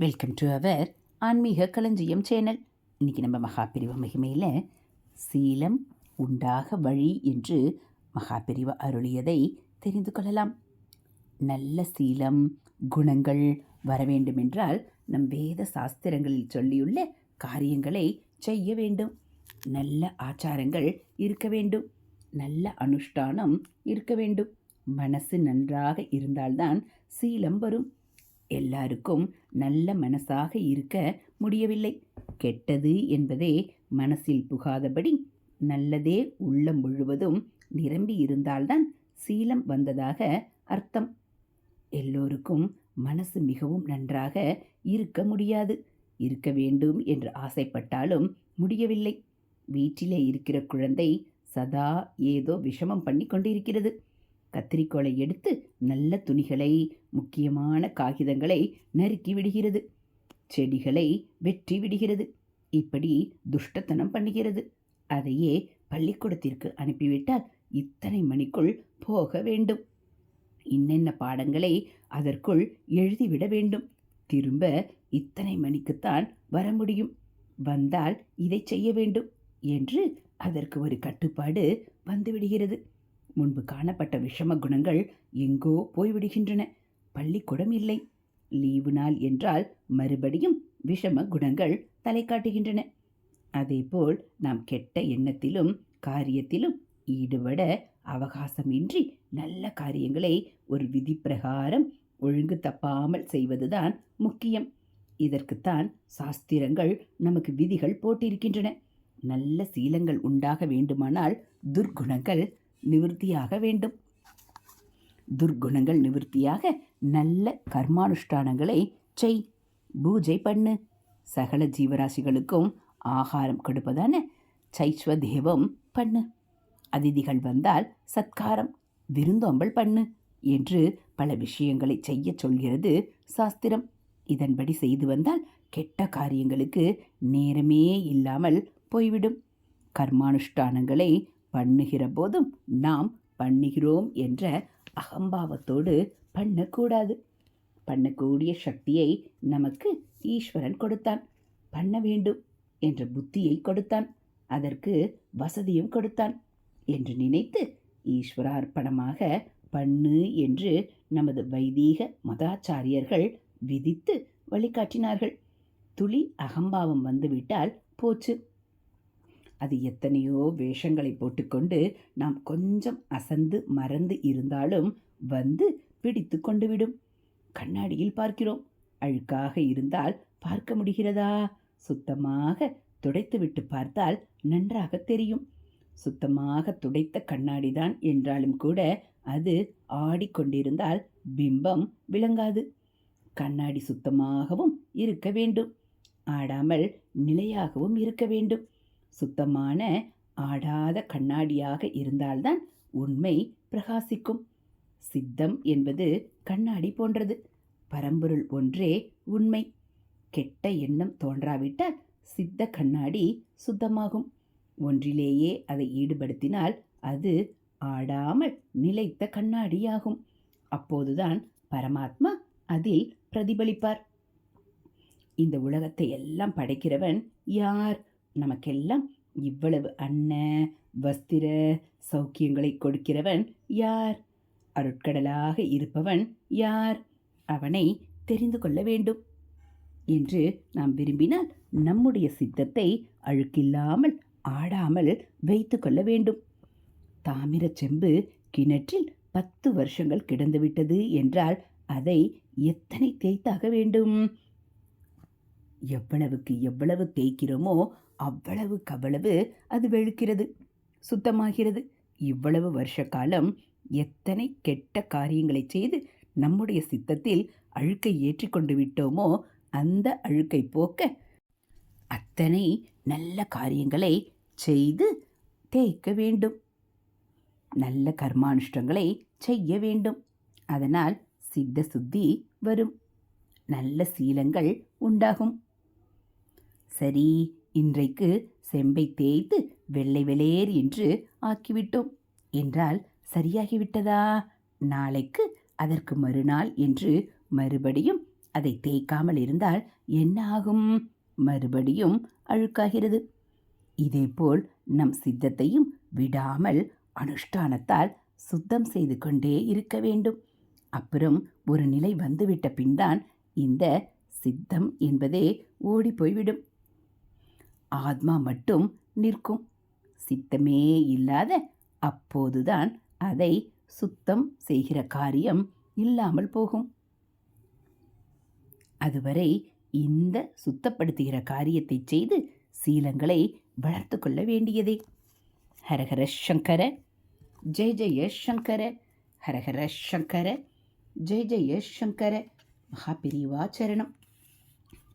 Welcome to our ஆன்மீக களஞ்சியம் channel இன்றைக்கி நம்ம மகாபிரிவ மகிமையில் சீலம் உண்டாக வழி என்று மகாபிரிவ அருளியதை தெரிந்து கொள்ளலாம். நல்ல சீலம் குணங்கள் வர வேண்டுமென்றால் நம் வேத சாஸ்திரங்களில் சொல்லியுள்ள காரியங்களை செய்ய வேண்டும். நல்ல ஆச்சாரங்கள் இருக்க வேண்டும். நல்ல அனுஷ்டானம் இருக்க வேண்டும். மனசு நன்றாக இருந்தால்தான் சீலம் வரும். எல்லாருக்கும் நல்ல மனசாக இருக்க முடியவில்லை. கெட்டது என்பதே மனசில் புகாதபடி நல்லதே உள்ளம் முழுவதும் நிரம்பி இருந்தால்தான் சீலம் வந்ததாக அர்த்தம். எல்லோருக்கும் மனசு மிகவும் நன்றாக இருக்க முடியாது. இருக்க வேண்டும் என்று ஆசைப்பட்டாலும் முடியவில்லை. வீட்டிலே இருக்கிற குழந்தை சதா ஏதோ விஷமம் பண்ணி கொண்டிருக்கிறது. கத்திரிக்கோலை எடுத்து நல்ல துணிகளை முக்கியமான காகிதங்களை நறுக்கி விடுகிறது. செடிகளை வெற்றி விடுகிறது. இப்படி துஷ்டத்தனம் பண்ணுகிறது. அதையே பள்ளிக்கூடத்திற்கு அனுப்பிவிட்டால் இத்தனை மணிக்குள் போக வேண்டும். இன்னென்ன பாடங்களை அதற்குள் எழுதிவிட வேண்டும். திரும்ப இத்தனை மணிக்குத்தான் வர முடியும். வந்தால் இதை செய்ய வேண்டும் என்று அதற்கு ஒரு கட்டுப்பாடு வந்துவிடுகிறது. முன்பு காணப்பட்ட விஷம குணங்கள் எங்கோ போய்விடுகின்றன. பள்ளிக்கூடம் இல்லை. லீவு நாள் என்றால் மறுபடியும் விஷம குணங்கள் தலை காட்டுகின்றன. அதேபோல் நாம் கெட்ட எண்ணத்திலும் காரியத்திலும் ஈடுபட அவகாசமின்றி நல்ல காரியங்களை ஒரு விதி பிரகாரம் ஒழுங்கு தப்பாமல் செய்வதுதான் முக்கியம். இதற்குத்தான் சாஸ்திரங்கள் நமக்கு விதிகள் போட்டிருக்கின்றன. நல்ல சீலங்கள் உண்டாக வேண்டுமானால் துர்க்குணங்கள் நிவர்த்தியாக வேண்டும். துர்குணங்கள் நிவர்த்தியாக நல்ல கர்மானுஷ்டானங்களை செய். பூஜை பண்ணு. சகல ஜீவராசிகளுக்கும் ஆகாரம் கொடுப்பதான சைஸ்வ தேவம் பண்ணு. அதிதிகள் வந்தால் சத்காரம் விருந்தோம்பல் பண்ணு என்று பல விஷயங்களை செய்ய சொல்கிறது சாஸ்திரம். இதன்படி செய்து வந்தால் கெட்ட காரியங்களுக்கு நேரமே இல்லாமல் போய்விடும். கர்மானுஷ்டானங்களை பண்ணுகிற போதும் நாம் பண்ணுகிறோம் என்ற அகம்பாவத்தோடு பண்ணக்கூடாது. பண்ணக்கூடிய சக்தியை நமக்கு ஈஸ்வரன் கொடுத்தான். பண்ண வேண்டும் என்ற புத்தியை கொடுத்தான். அதற்கு வசதியும் கொடுத்தான் என்று நினைத்து ஈஸ்வரார்ப்பணமாக பண்ணு என்று நமது வைதீக மதாச்சாரியர்கள் விதித்து வழிகாட்டினார்கள். துளி அகம்பாவம் வந்துவிட்டால் போச்சு. அது எத்தனையோ வேஷங்களை போட்டுக்கொண்டு நாம் கொஞ்சம் அசந்து மறந்து இருந்தாலும் வந்து பிடித்து கொண்டு விடும் கண்ணாடியில் பார்க்கிறோம். அழுக்காக இருந்தால் பார்க்க முடிகிறதா? சுத்தமாக துடைத்துவிட்டு பார்த்தால் நன்றாக தெரியும். சுத்தமாக துடைத்த கண்ணாடிதான் என்றாலும் கூட அது ஆடிக்கொண்டிருந்தால் பிம்பம் விளங்காது. கண்ணாடி சுத்தமாகவும் இருக்க வேண்டும். ஆடாமல் நிலையாகவும் இருக்க வேண்டும். சுத்தமான ஆடாத கண்ணாடியாக இருந்தால்தான் உண்மை பிரகாசிக்கும். சித்தம் என்பது கண்ணாடி போன்றது. பரம்பொருள் ஒன்றே உண்மை. கெட்ட எண்ணம் தோன்றாவிட்டால் சித்த கண்ணாடி சுத்தமாகும். ஒன்றிலேயே அதை ஈடுபடுத்தினால் அது ஆடாமல் நிலைத்த கண்ணாடியாகும். அப்போதுதான் பரமாத்மா அதில் பிரதிபலிப்பார். இந்த உலகத்தை எல்லாம் படைக்கிறவன் யார்? நமக்கெல்லாம் இவ்வளவு அன்ன வஸ்திர சௌக்கியங்களை கொடுக்கிறவன் யார்? அருட்கடலாக இருப்பவன் யார்? அவனை தெரிந்து கொள்ள வேண்டும். என்று நாம் விரும்பினால் நம்முடைய சித்தத்தை அழுக்கில்லாமல் ஆடாமல் வைத்து கொள்ள வேண்டும். தாமிரச் செம்பு கிணற்றில் பத்து வருஷங்கள் கிடந்துவிட்டது என்றால் அதை எத்தனை தேய்த்தாக வேண்டும்? எவ்வளவுக்கு எவ்வளவு தேய்க்கிறோமோ அவ்வளவுக்கு அவ்வளவு அது வெளுக்கிறது. சுத்தமாகிறது. இவ்வளவு வருஷ காலம் எத்தனை கெட்ட காரியங்களை செய்து நம்முடைய சித்தத்தில் அழுக்கை ஏற்றிக்கொண்டு விட்டோமோ அந்த அழுக்கை போக்க அத்தனை நல்ல காரியங்களை செய்து தேய்க்க வேண்டும். நல்ல கர்மானுஷ்டங்களை செய்ய வேண்டும். அதனால் சித்த சுத்தி வரும். நல்ல சீலங்கள் உண்டாகும். சரி இன்றைக்கு செம்பை தேய்த்து வெள்ளை வெளேர் என்று ஆக்கிவிட்டோம். என்றால் சரியாகிவிட்டதா? நாளைக்கு அதற்கு மறுநாள் என்று மறுபடியும் அதை தேய்க்காமல் இருந்தால் என்ன ஆகும்? மறுபடியும் அழுக்காகிறது. இதேபோல் நம் சித்தத்தையும் விடாமல் அனுஷ்டானத்தால் சுத்தம் செய்து கொண்டே இருக்க வேண்டும். அப்புறம் ஒரு நிலை வந்துவிட்ட பின்தான் இந்த சித்தம் என்பதே ஓடி போய்விடும் ஆத்மா மட்டும் நிற்கும். சித்தமே இல்லாத அப்போதுதான் அதை சுத்தம் செய்கிற காரியம் இல்லாமல் போகும். அதுவரை இந்த சுத்தப்படுத்துகிற காரியத்தை செய்து சீலங்களை வளர்த்து கொள்ள வேண்டியதே. ஹரஹர சங்கர ஜெய ஜெய சங்கர ஹரஹர சங்கர ஜெய ஜெய சங்கர மகாபிரிவாச்சரணம்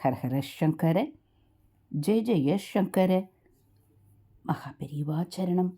ஹரஹர சங்கர ஜெய ஜெய சங்கர மகாபெரிவா சரணம்